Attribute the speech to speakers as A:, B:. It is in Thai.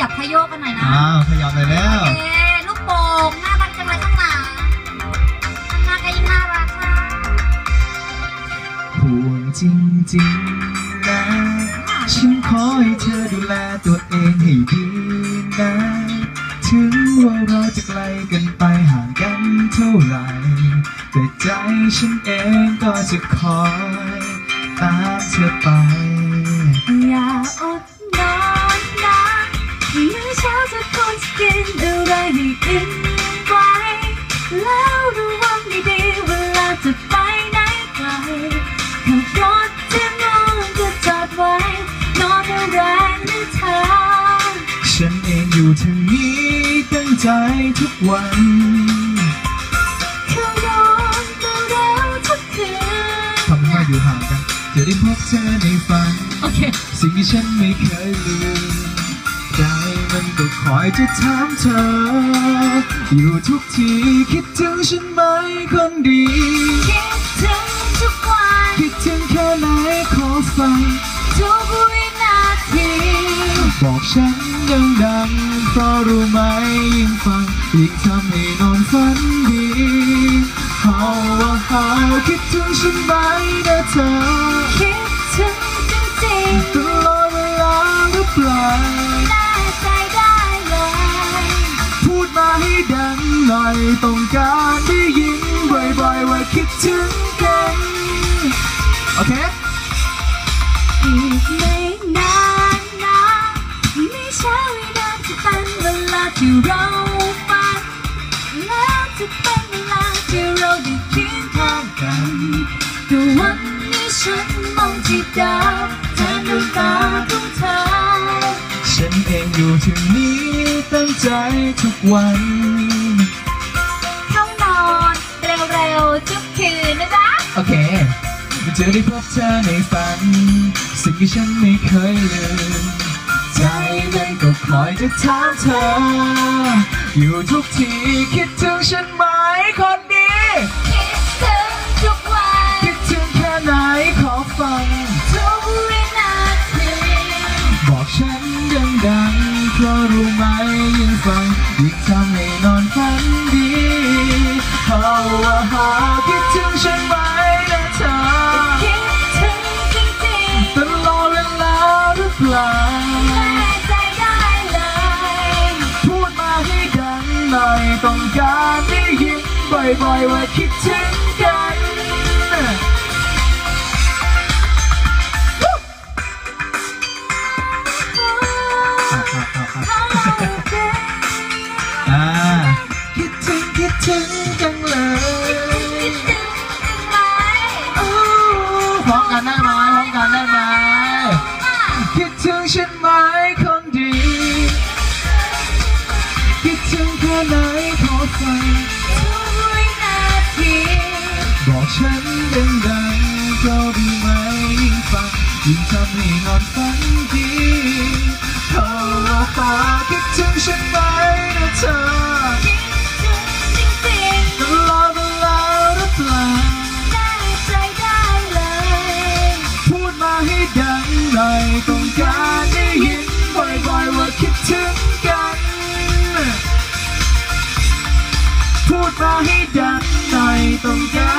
A: ยับขยโยกกันหน่อยนะ
B: อ้าวขยับเลยแล้ว
A: โอเคลูกโป่งน่ารักจังเลยข้างหลังข้างหน้าก็ยิ่งน่ารักค่ะ
B: ห่วงจริงๆนะฉันขอให้เธอดูแลตัวเองให้ดีนะ ถึงว่าเราจะไกลกันไปห่างกันเท่าไหร่ แต่ใจฉันเองก็จะคอยตามเธอไป
A: องอ
B: ยู่ทางนี้ตั้งใจทุกวัน
A: เข้านอนเร็วๆทุกคืน
B: ทำให้อยู่ห่างกัน จะได้พบเธอในฝัน
A: โอเค
B: สิ่งที่ฉันไม่เคยลืมใจมันก็คอยจะถามเธอ อยู่ทุกทีคิดถึงฉันไหมคนดี
A: คิดถึงทุกวัน
B: คิดถึงแค่ไหนขอฟัง
A: ทุกวินาที
B: บอกฉัน ดังๆเพราะรู้ไหมยิ่งฟังยิ่งทำให้นอนฝันดีเฮาว่าเฮาคิดถึงฉันไหมนะเธอ
A: คิดถึงจริง
B: ตลอดเวลาหรือเปล่า
A: ๆแน่ใจได้เลย
B: พูดมาให้ดังหน่อยต้อง ใจทุกวัน
A: เข้านอนเร็วๆทุกคืนนะจ๊ะ
B: โอเคจะได้พบเธอในฝัน สิ่งที่ฉันไม่เคยลืม ใจมันก็คอยจะถามเธอ อยู่ทุกทีคิดถึงฉันไหมคน ฟังยิ่งทำให้นอนฝันดีเฮาว่าหาคิดถึงฉันไหมนะเธอ
A: คิดถึงจริงๆ
B: ตลอดเวลาหรือเปล่า
A: แน่ใจได้เลย
B: พูดมาให้ดังหน่อยต้องการได้ยินบ่อยๆว่าคิดถึง บอกฉันดังๆเพราะดีไหมยิ่งฟังยิ่งทำให้นอนฝันดีโอ้ขอคิดถึงฉันไหมนะเธอ
A: คิงจริง
B: ก็รอไปแล้วรึเปล่า
A: ใจได้เลย
B: พูดมาให้ดังหน่อยต้องการได้ยินบ่อยๆว่าคิดถึงกัน พูดมาให้ดังหน่อยต้องการ